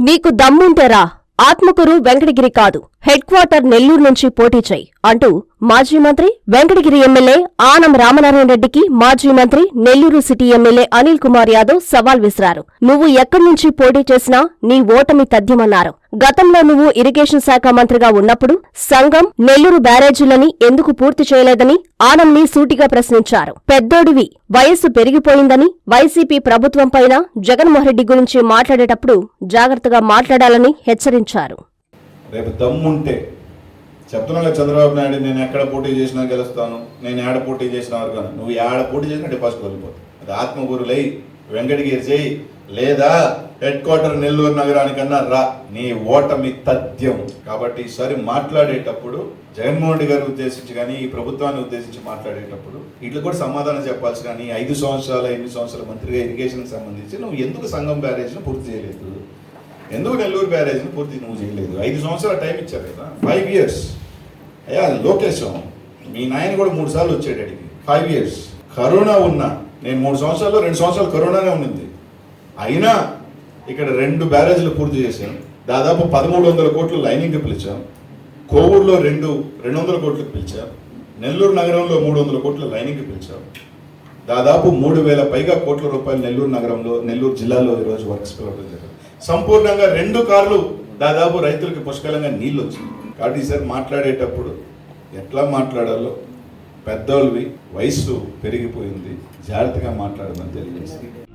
నీకు దమ్ముంటేరా ఆత్మకూరు వెంకటగిరి కాదు. Head quarter Nellore నుంచి పోటీ చేయి అంటూ మాజీ మంత్రి వెంకటగిరి ఎమ్మెల్యే ఆనం రామనారాయణ రెడ్డికి మాజీ మంత్రి నెల్లూరు సిటీ ఎమ్మెల్యే అనిల్ కుమార్ యాదవ్ సవాల్ విసిరారు. నువ్వు ఎక్కడి నుంచి పోటీ చేసినా నీ ఓటమి తథ్యమన్నారు. గతంలో నువ్వు ఇరిగేషన్ శాఖ మంత్రిగా ఉన్నప్పుడు సంఘం నెల్లూరు బ్యారేజీలని ఎందుకు పూర్తి చేయలేదని ఆనంని సూటిగా ప్రశ్నించారు. పెద్దోడివి వయస్సు పెరిగిపోయిందని వైసీపీ ప్రభుత్వంపైన జగన్మోహన్ రెడ్డి గురించి మాట్లాడేటప్పుడు జాగ్రత్తగా మాట్లాడాలని హెచ్చరించారు. రేపు దమ్ముంటే. చెప్తున్నా చంద్రబాబు నాయుడు నేను ఎక్కడ పోటీ చేసినా గెలుస్తాను నేను ఏడ పోటీ చేసినా వరకు నువ్వు ఏడ పోటీ చేసినా డిపాజిట్ వెళ్ళిపోతావు అది ఆత్మగురులై వెంకటగిరి చేయి. లేదా హెడ్ క్వార్టర్ నెల్లూరు నగరానికన్నా రా. నీ ఓటమి తథ్యం. కాబట్టి ఈసారి మాట్లాడేటప్పుడు జగన్మోహన్ రెడ్డి గారిని ఉద్దేశించి కానీ ఈ ప్రభుత్వాన్ని ఉద్దేశించి మాట్లాడేటప్పుడు ఇట్లా కూడా సమాధానం చెప్పాల్సి కానీ ఐదు సంవత్సరాల ఎనిమిది సంవత్సరాల మంత్రిగా ఇరిగేషన్కి సంబంధించి నువ్వు ఎందుకు సంఘం బ్యారేజ్ను పూర్తి చేయలేదు? ఎందుకు నెల్లూరు బ్యారేజ్ని పూర్తి నువ్వు చేయలేదు? ఐదు సంవత్సరాల టైం ఇచ్చారు కదా. ఫైవ్ ఇయర్స్ అయ్యా లోకేశం మీ నాయన కూడా మూడు సార్లు వచ్చాడు అడిగి. ఫైవ్ ఇయర్స్ కరోనా ఉన్నా. నేను మూడు సంవత్సరాల్లో రెండు సంవత్సరాలు కరోనానే ఉండింది అయినా ఇక్కడ రెండు బ్యారేజ్లు పూర్తి చేశాం. దాదాపు పదమూడు వందల కోట్లు లైనింగ్కి పిలిచాం కోవూరులో రెండు రెండు వందల కోట్లకు పిలిచాం. నెల్లూరు నగరంలో మూడు వందల కోట్ల లైనింగ్కి పిలిచాం దాదాపు మూడు వేల పైగా కోట్ల రూపాయలు నెల్లూరు నగరంలో నెల్లూరు జిల్లాలో ఈరోజు వర్క్స్ పిలవడం జరిగింది. సంపూర్ణంగా రెండు కార్లు దాదాపు రైతులకి పుష్కలంగా నీళ్ళు వచ్చింది కాబట్టి ఈసారి మాట్లాడేటప్పుడు ఎట్లా మాట్లాడాలో పెద్దోళ్ళవి వయస్సు పెరిగిపోయింది జాగ్రత్తగా మాట్లాడమని తెలియజేసి